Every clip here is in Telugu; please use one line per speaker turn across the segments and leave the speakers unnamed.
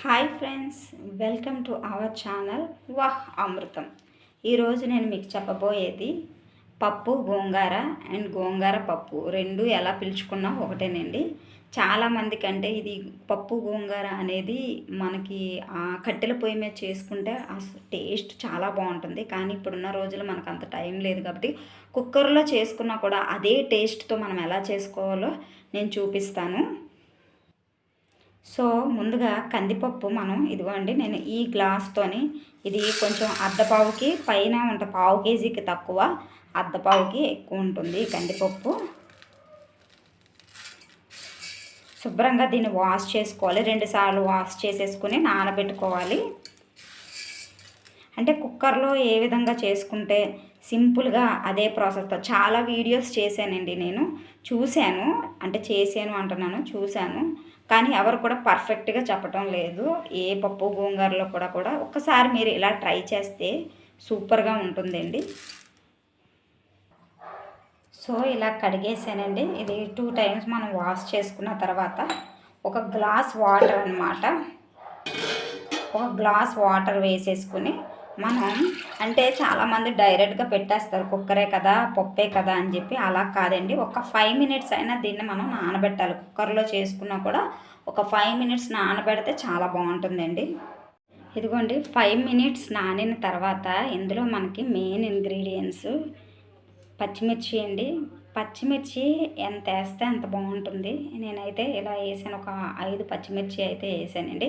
Hi friends welcome to our channel వాహ్ అమృతం. ఈరోజు నేను మీకు చెప్పబోయేది పప్పు గోంగూర అండ్ గోంగార పప్పు. రెండు ఎలా పిలుచుకున్నా ఒకటేనండి. చాలామంది కంటే ఇది పప్పు గోంగూర అనేది మనకి ఆ కట్టెల పొయ్యి మీద చేసుకుంటే అసలు టేస్ట్ చాలా బాగుంటుంది. కానీ ఇప్పుడున్న రోజులు మనకు అంత టైం లేదు కాబట్టి కుక్కర్లో చేసుకున్నా కూడా అదే టేస్ట్తో మనం ఎలా చేసుకోవాలో నేను చూపిస్తాను. సో ముందుగా కందిపప్పు మనం ఇదిగోండి నేను ఈ గ్లాస్తోని ఇది కొంచెం అర్ధపావుకి పైన ఉంటుంది పావు కేజీకి తక్కువ అర్ధపావుకి ఎక్కువ ఉంటుంది కందిపప్పు. శుభ్రంగా దీన్ని వాష్ చేసుకోవాలి రెండుసార్లు వాష్ చేసేసుకుని నానబెట్టుకోవాలి. అంటే కుక్కర్లో ఏ విధంగా చేసుకుంటే సింపుల్గా అదే ప్రాసెస్తో చాలా వీడియోస్ చేశానండి నేను చూశాను అంటే చేశాను అంటున్నాను చూశాను. కానీ ఎవరు కూడా పర్ఫెక్ట్గా చెప్పటం లేదు. ఏ పప్పు గోంగూరలో కూడా కూడా ఒక్కసారి మీరు ఇలా ట్రై చేస్తే సూపర్గా ఉంటుందండి. సో ఇలా కడిగేసానండి. ఇది టూ టైమ్స్ మనం వాష్ చేసుకున్న తర్వాత ఒక గ్లాస్ వాటర్ అనమాట ఒక గ్లాస్ వాటర్ వేసేసుకుని మనం అంటే చాలామంది డైరెక్ట్గా పెట్టేస్తారు. కుక్కరే కదా పప్పే కదా అని చెప్పి అలా కాదండి. ఒక ఫైవ్ మినిట్స్ అయినా దీన్ని మనం నానబెట్టాలి. కుక్కర్లో చేసుకున్నా కూడా ఒక ఫైవ్ మినిట్స్ నానబెడితే చాలా బాగుంటుందండి. ఇదిగోండి ఫైవ్ మినిట్స్ నానిన తర్వాత ఇందులో మనకి మెయిన్ ఇంగ్రీడియంట్స్ పచ్చిమిర్చి అండి పచ్చిమిర్చి ఎంత వేస్తే అంత బాగుంటుంది. నేనైతే ఇలా వేసాను. ఒక ఐదు పచ్చిమిర్చి అయితే వేసానండి.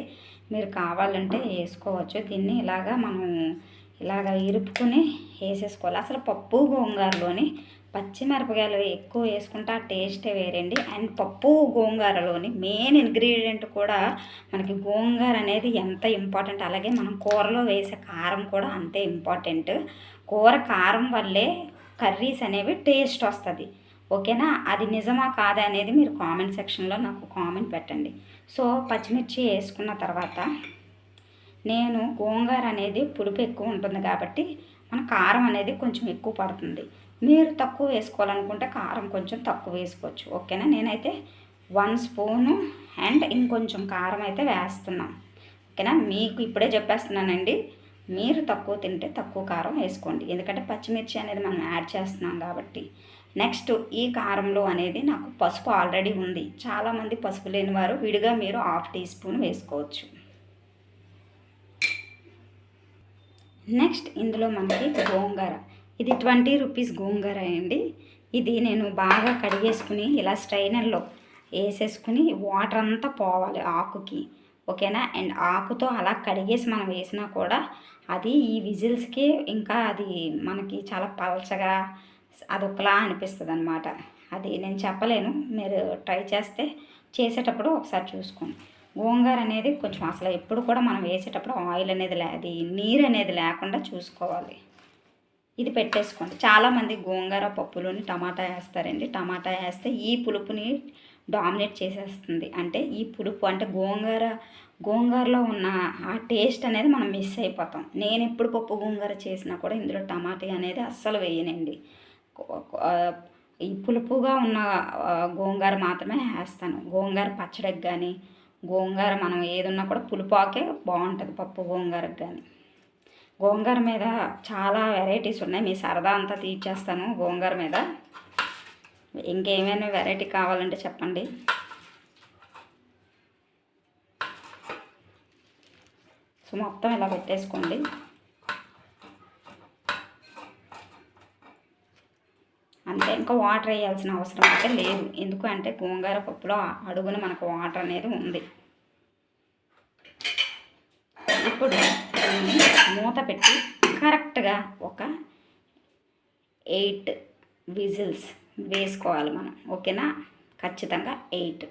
మీరు కావాలంటే వేసుకోవచ్చు. దీన్ని ఇలాగా మనం ఇలాగ ఇరుపుకుని వేసేసుకోవాలి. అసలు పప్పు గోంగారలోని పచ్చిమిరపకాయలు ఎక్కువ వేసుకుంటే ఆ టేస్టే వేరండి. అండ్ పప్పు గోంగూరలోని మెయిన్ ఇంగ్రీడియంట్ కూడా మనకి గోంగూర అనేది ఎంత ఇంపార్టెంట్. అలాగే మనం కూరలో వేసే కారం కూడా అంతే ఇంపార్టెంట్. కూర కారం వల్లే కర్రీస్ అనేవి టేస్ట్ వస్తుంది. ఓకేనా? అది నిజమా కాదా అనేది మీరు కామెంట్ సెక్షన్లో నాకు కామెంట్ పెట్టండి. సో పచ్చిమిర్చి వేసుకున్న తర్వాత నేను గోంగూర అనేది పులుపు ఎక్కువ ఉంటుంది కాబట్టి మన కారం అనేది కొంచెం ఎక్కువ పడుతుంది. మీరు తక్కువ వేసుకోవాలనుకుంటే కారం కొంచెం తక్కువ వేసుకోవచ్చు. ఓకేనా? నేనైతే వన్ స్పూను అండ్ ఇంకొంచెం కారం అయితే వేస్తున్నాం ఓకేనా? మీకు ఇప్పుడే చెప్పేస్తున్నానండి. మీరు తక్కువ తింటే తక్కువ కారం వేసుకోండి. ఎందుకంటే పచ్చిమిర్చి అనేది మనం యాడ్ చేస్తున్నాం కాబట్టి. నెక్స్ట్ ఈ కారంలో అనేది నాకు పసుపు ఆల్రెడీ ఉంది. చాలామంది పసుపు లేని వారు విడిగా మీరు హాఫ్ టీ స్పూన్ వేసుకోవచ్చు. నెక్స్ట్ ఇందులో మనకి గోంగూర. ఇది ట్వంటీ రూపీస్ గోంగూర అండి. ఇది నేను బాగా కడిగేసుకుని ఇలా స్ట్రైనర్లో వేసేసుకుని వాటర్ అంతా పోవాలి ఆకుకి. ఓకేనా? అండ్ ఆకుతో అలా కడిగేసి మనం వేసినా కూడా అది ఈ విజిల్స్కి ఇంకా అది మనకి చాలా పలచగా అదొకలా అనిపిస్తుంది అనమాట అది నేను చెప్పలేను. మీరు ట్రై చేస్తే చేసేటప్పుడు ఒకసారి చూసుకోండి. గోంగూర అనేది కొంచెం అసలు ఎప్పుడు కూడా మనం వేసేటప్పుడు ఆయిల్ అనేది లే అది నీరు అనేది లేకుండా చూసుకోవాలి. ఇది పెట్టేసుకోండి. చాలామంది గోంగూర పప్పులోని టమాటా వేస్తారండి. టమాటా వేస్తే ఈ పులుపుని డామినేట్ చేసేస్తుంది. అంటే ఈ పులుపు అంటే గోంగూర గోంగూరలో ఉన్న ఆ టేస్ట్ అనేది మనం మిస్ అయిపోతాం. నేను ఎప్పుడు పప్పు గోంగూర చేసినా కూడా ఇందులో టమాటా అనేది అస్సలు వేయనండి. ఈ పులుపుగా ఉన్న గోంగూర మాత్రమే వేస్తాను. గోంగూర పచ్చడికి కానీ గోంగూర మనం ఏదున్నా కూడా పులుపాకే బాగుంటుంది పప్పు గోంగూరకు కానీ గోంగూర మీద చాలా వెరైటీస్ ఉన్నాయి. మీ సరదా అంతా తీర్చేస్తాను గోంగూర మీద. ఇంకేమైనా వెరైటీ కావాలంటే చెప్పండి. సో మొత్తం ఇలా పెట్టేసుకోండి. అంతే ఇంకా వాటర్ వేయాల్సిన అవసరం అయితే లేదు. ఎందుకు అంటే గోంగూర పప్పులో అడుగున మనకు వాటర్ అనేది ఉంది. ఇప్పుడు మూత పెట్టి కరెక్ట్గా ఒక ఎయిట్ విజిల్స్ వేసుకోవాలి మనం ఓకేనా? ఖచ్చితంగా ఎయిట్.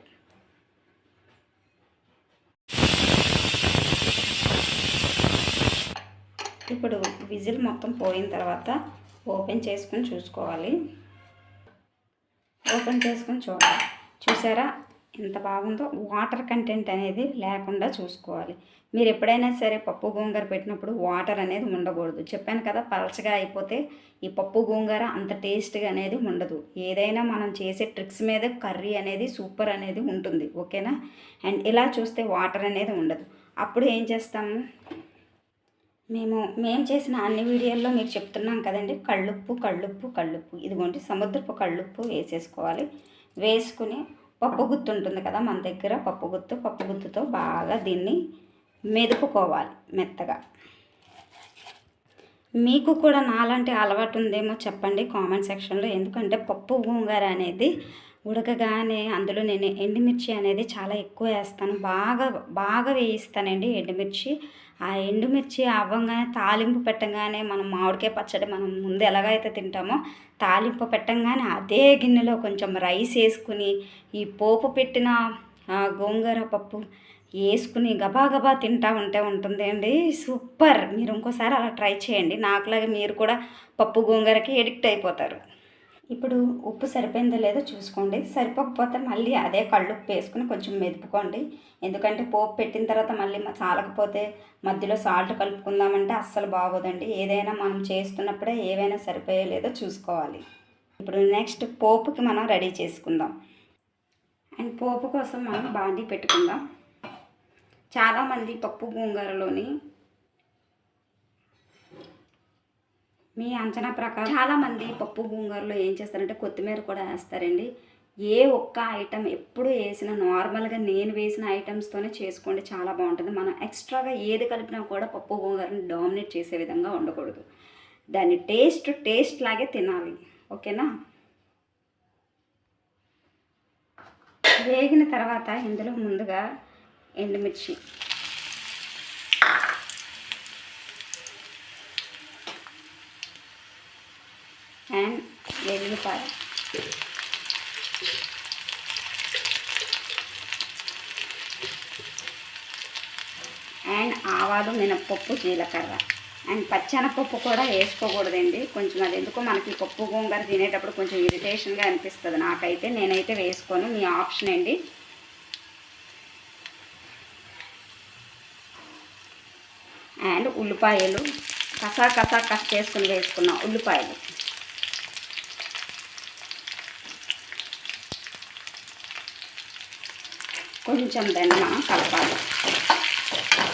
ఇప్పుడు విజిల్ మొత్తం పోయిన తర్వాత ఓపెన్ చేసుకొని చూసుకోవాలి. ఓపెన్ చేసుకొని చూడాలి. చూసారా? ఎంత బాగుందో వాటర్ కంటెంట్ అనేది లేకుండా చూసుకోవాలి. మీరు ఎప్పుడైనా సరే పప్పు గోంగూర పెట్టినప్పుడు వాటర్ అనేది ఉండకూడదు. చెప్పాను కదా పలచగా అయిపోతే ఈ పప్పు గోంగూర అంత టేస్ట్గా అనేది ఉండదు. ఏదైనా మనం చేసే ట్రిక్స్ మీద కర్రీ అనేది సూపర్ అనేది ఉంటుంది. ఓకేనా? అండ్ ఇలా చూస్తే వాటర్ అనేది ఉండదు. అప్పుడు ఏం చేస్తాము మేము మేము చేసిన అన్ని వీడియోల్లో మీకు చెప్తున్నాం కదండి కళ్ళుప్పు కళ్ళుప్పు కళ్ళుప్పు. ఇదిగోండి సముద్రపు కళ్ళుప్పు వేసేసుకోవాలి. వేసుకుని పప్పు గుత్తు ఉంటుంది కదా మన దగ్గర పప్పు గుత్తు పప్పు గుత్తుతో బాగా దీన్ని మెదుపుకోవాలి మెత్తగా. మీకు కూడా నాలాంటి అలవాటు ఉందేమో చెప్పండి కామెంట్ సెక్షన్లో. ఎందుకంటే పప్పు గోంగూర అనేది ఉడకగానే అందులో నేను ఎండుమిర్చి అనేది చాలా ఎక్కువ వేస్తాను. బాగా బాగా వేయిస్తానండి ఎండుమిర్చి. ఆ ఎండుమిర్చి అవ్వంగానే తాలింపు పెట్టగానే మనం మామిడికాయ పచ్చడి మనం ముందు ఎలాగైతే తింటామో తాలింపు పెట్టంగానే అదే గిన్నెలో కొంచెం రైస్ వేసుకుని ఈ పోపు పెట్టిన గోంగూర పప్పు వేసుకుని గబాగబా తింటా ఉంటే ఉంటుంది అండి సూపర్! మీరు ఇంకోసారి అలా ట్రై చేయండి. నాకులాగా మీరు కూడా పప్పు గోంగూరకి ఎడిక్ట్ అయిపోతారు. ఇప్పుడు ఉప్పు సరిపోయిందో లేదో చూసుకోండి. సరిపోకపోతే మళ్ళీ అదే కళ్ళు ఉప్పు వేసుకుని కొంచెం మెదుపుకోండి. ఎందుకంటే పోపు పెట్టిన తర్వాత మళ్ళీ చాలకపోతే మధ్యలో సాల్ట్ కలుపుకుందామంటే అస్సలు బాగోదండి. ఏదైనా మనం చేస్తున్నప్పుడే ఏవైనా సరిపోయలేదో చూసుకోవాలి. ఇప్పుడు నెక్స్ట్ పోపుకి మనం రెడీ చేసుకుందాం. అండ్ పోపు కోసం మనం బాండీ పెట్టుకుందాం. చాలామంది పప్పు గోంగూరలోని మీ అంచనా ప్రకారం చాలామంది పప్పు గోంగూరలో ఏం చేస్తారంటే కొత్తిమీర కూడా వేస్తారండి. ఏ ఒక్క ఐటెం ఎప్పుడు వేసిన నార్మల్గా నేను వేసిన ఐటమ్స్తోనే చేసుకోండి చాలా బాగుంటుంది. మనం ఎక్స్ట్రాగా ఏది కలిపినా కూడా పప్పు గోంగూరని డామినేట్ చేసే విధంగా ఉండకూడదు. దాని టేస్ట్ టేస్ట్ లాగే తినాలి. ఓకేనా? వేగిన తర్వాత ఇందులో ముందుగా ఎండుమిర్చి. అండ్ ఎల్లిపాయ. అండ్ ఆవాలు మినప్పప్పు జీలకర్ర. అండ్ పచ్చెనపప్పు కూడా వేసుకోకూడదండి. కొంచెం అది ఎందుకో మనకి పప్పు గోంగూర తినేటప్పుడు కొంచెం ఇరిటేషన్గా అనిపిస్తుంది. నాకైతే నేనైతే వేసుకోను. మీ ఆప్షన్ అండి. అండ్ ఉల్లిపాయలు. కసా కసా కట్ చేసుకుని వేసుకున్నాం ఉల్లిపాయలు. కొంచెం దాన్ని మనం కలపాలి.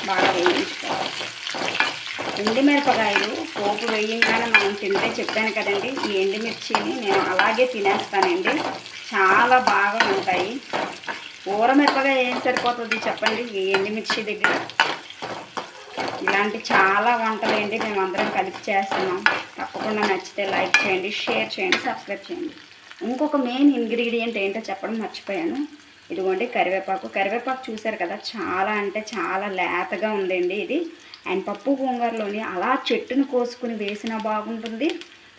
బాగా వేయించుకోవాలి. ఎండుమిరపకాయలు పోపు వేయంగానే మనం తింటే చెప్పాను కదండి ఈ ఎండుమిర్చిని నేను అలాగే తినేస్తానండి. చాలా బాగా ఉంటాయి. ఊర మిరపగా ఏం సరిపోతుంది చెప్పండి ఈ ఎండుమిర్చి దగ్గర? ఇలాంటి చాలా వంటలు ఏంటి మేము అందరం కలిపి చేస్తున్నాం. తప్పకుండా నచ్చితే లైక్ చేయండి షేర్ చేయండి సబ్స్క్రైబ్ చేయండి. ఇంకొక మెయిన్ ఇంగ్రీడియంట్ ఏంటో చెప్పడం మర్చిపోయాను. ఇదిగోండి కరివేపాకు. కరివేపాకు చూసారు కదా చాలా అంటే చాలా లేతగా ఉందండి ఇది. అండ్ పప్పు గోంగూరలోని అలా చెట్టును కోసుకుని వేసినా బాగుంటుంది.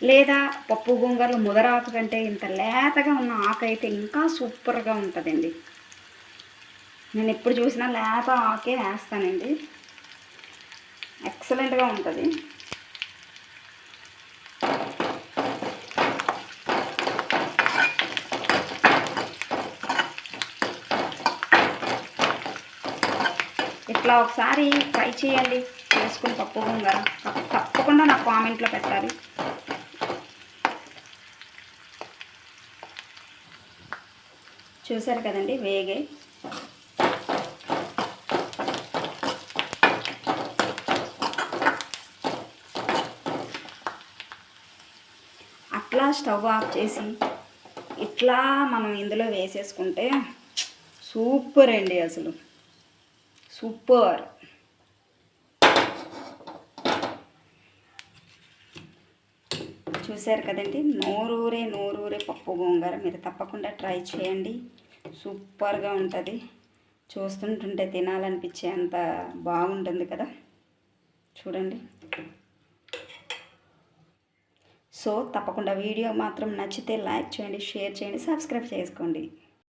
లేదా పప్పు గోంగూరలు ముదరాకు కంటే ఇంత లేతగా ఉన్న ఆకు అయితే ఇంకా సూపర్గా ఉంటుందండి. నేను ఎప్పుడు చూసినా లేత ఆకే వేస్తానండి. ఎక్సలెంట్గా ఉంటుంది. ఇట్లా ఒకసారి ట్రై చేయండి. చేసుకుని పప్పు గోంగూర తప్పకుండా నాకు కామెంట్లో పెట్టాలి. చూసారు కదండి వేగే. అట్లా స్టవ్ ఆఫ్ చేసి ఇట్లా మనం ఇందులో వేసేసుకుంటే సూపర్ అండి అసలు. సూపర్ చూశారు కదండి నోరూరే నోరూరే పప్పు గోంగూర. మీరు తప్పకుండా ట్రై చేయండి. సూపర్గా ఉంటుంది. చూస్తుంటుంటే తినాలనిపించే అంత బాగుంటుంది కదా. చూడండి. సో తప్పకుండా వీడియో మాత్రం నచ్చితే లైక్ చేయండి షేర్ చేయండి సబ్స్క్రైబ్ చేసుకోండి.